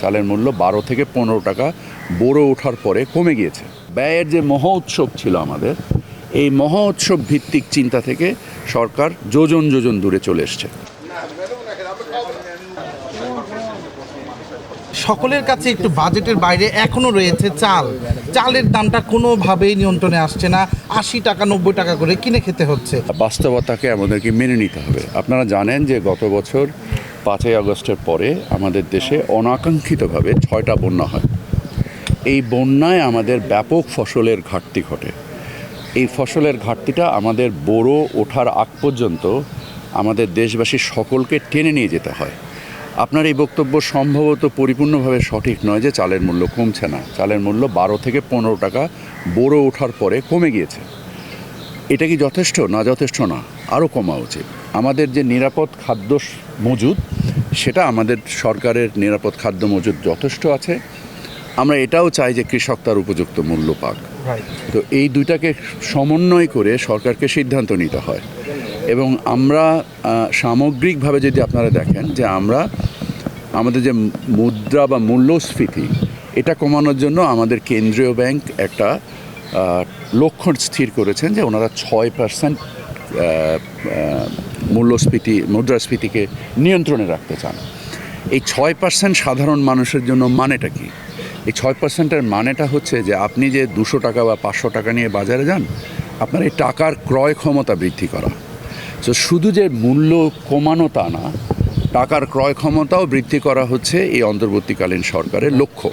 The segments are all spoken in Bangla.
চালের মূল্য বারো থেকে পনেরো টাকা। বড়ো ওঠার পরে কমে গিয়েছে। ব্যয়ের যে মহোৎসব ছিল আমাদের এই মহোৎসব ভিত্তিক চিন্তা থেকে সরকার যোজন যোজন দূরে চলে এসছে। সকলের কাছে একটু বাজেটের বাইরে এখনও রয়েছে চাল। চালের দামটা কোনোভাবেই নিয়ন্ত্রণে আসছে না। আশি টাকা নব্বই টাকা করে কিনে খেতে হচ্ছে। বাস্তবতাকে আমাদেরকে মেনে নিতে হবে। আপনারা জানেন যে গত বছর পাঁচই আগস্টের পরে আমাদের দেশে অনাকাঙ্ক্ষিতভাবে ছয়টা বন্যা হয়। এই বন্যায় আমাদের ব্যাপক ফসলের ঘাটতি ঘটে। এই ফসলের ঘাটতিটা আমাদের বড় ওঠার আগ পর্যন্ত আমাদের দেশবাসী সকলকে টেনে নিয়ে যেতে হয়। আপনার এই বক্তব্য সম্ভবত পরিপূর্ণভাবে সঠিক নয় যে চালের মূল্য কমছে না। চালের মূল্য বারো থেকে পনেরো টাকা বড় ওঠার পরে কমে গিয়েছে। এটা কি যথেষ্ট? না যথেষ্ট না। আরও কমা উচিত। আমাদের যে নিরাপদ খাদ্য মজুদ সেটা আমাদের সরকারের নিরাপদ খাদ্য মজুদ যথেষ্ট আছে। আমরা এটাও চাই যে কৃষক তার উপযুক্ত মূল্য পাক। তো এই দুইটাকে সমন্বয় করে সরকারকে সিদ্ধান্ত নিতে হয়। এবং আমরা সামগ্রিকভাবে যদি আপনারা দেখেন যে আমরা আমাদের যে মুদ্রা বা মূল্যস্ফীতি এটা কমানোর জন্য আমাদের কেন্দ্রীয় ব্যাংক একটা লক্ষ্য স্থির করেছেন যে ওনারা ছয় পার্সেন্ট মূল্যস্ফীতি, মুদ্রাস্ফীতিকে নিয়ন্ত্রণে রাখতে চান। এই ছয় পার্সেন্ট সাধারণ মানুষের জন্য মানেটা কি? এই ছয় পার্সেন্টের মানেটা হচ্ছে যে আপনি যে দুশো টাকা বা পাঁচশো টাকা নিয়ে বাজারে যান, আপনার এই টাকার ক্রয় ক্ষমতা বৃদ্ধি করা। তো শুধু যে মূল্য কমানো তা না, টাকার ক্রয় ক্ষমতাও বৃদ্ধি করা হচ্ছে এই অন্তর্বর্তীকালীন সরকারের লক্ষ্য।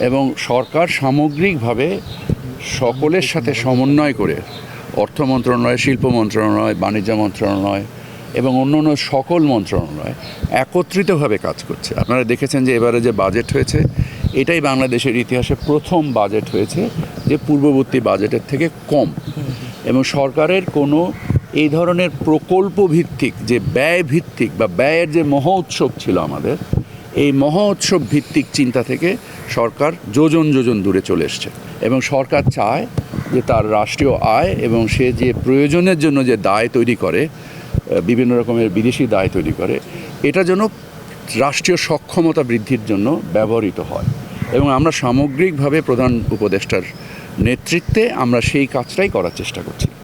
এবং সরকার সামগ্রিকভাবে সকলের সাথে সমন্বয় করে অর্থ মন্ত্রণালয়, শিল্প মন্ত্রণালয়, বাণিজ্য মন্ত্রণালয় এবং অন্য অন্য সকল মন্ত্রণালয় একত্রিতভাবে কাজ করছে। আপনারা দেখেছেন যে এবারে যে বাজেট হয়েছে, এটাই বাংলাদেশের ইতিহাসে প্রথম বাজেট হয়েছে যে পূর্ববর্তী বাজেটের থেকে কম। এবং সরকারের কোনো এই ধরনের প্রকল্প ভিত্তিক যে ব্যয় ভিত্তিক বা ব্যয়ের যে মহোৎসব ছিল আমাদের, এই মহোৎসব ভিত্তিক চিন্তা থেকে সরকার যোজন যোজন দূরে চলে এসছে। এবং সরকার চায় যে তার রাষ্ট্রীয় আয় এবং সে যে প্রয়োজনের জন্য যে দায় তৈরি করে বিভিন্ন রকমের বিদেশি দায় তৈরি করে, এটা যেন রাষ্ট্রীয় সক্ষমতা বৃদ্ধির জন্য ব্যবহৃত হয়। এবং আমরা সামগ্রিকভাবে প্রধান উপদেষ্টার নেতৃত্বে আমরা সেই কাজটাই করার চেষ্টা করছি।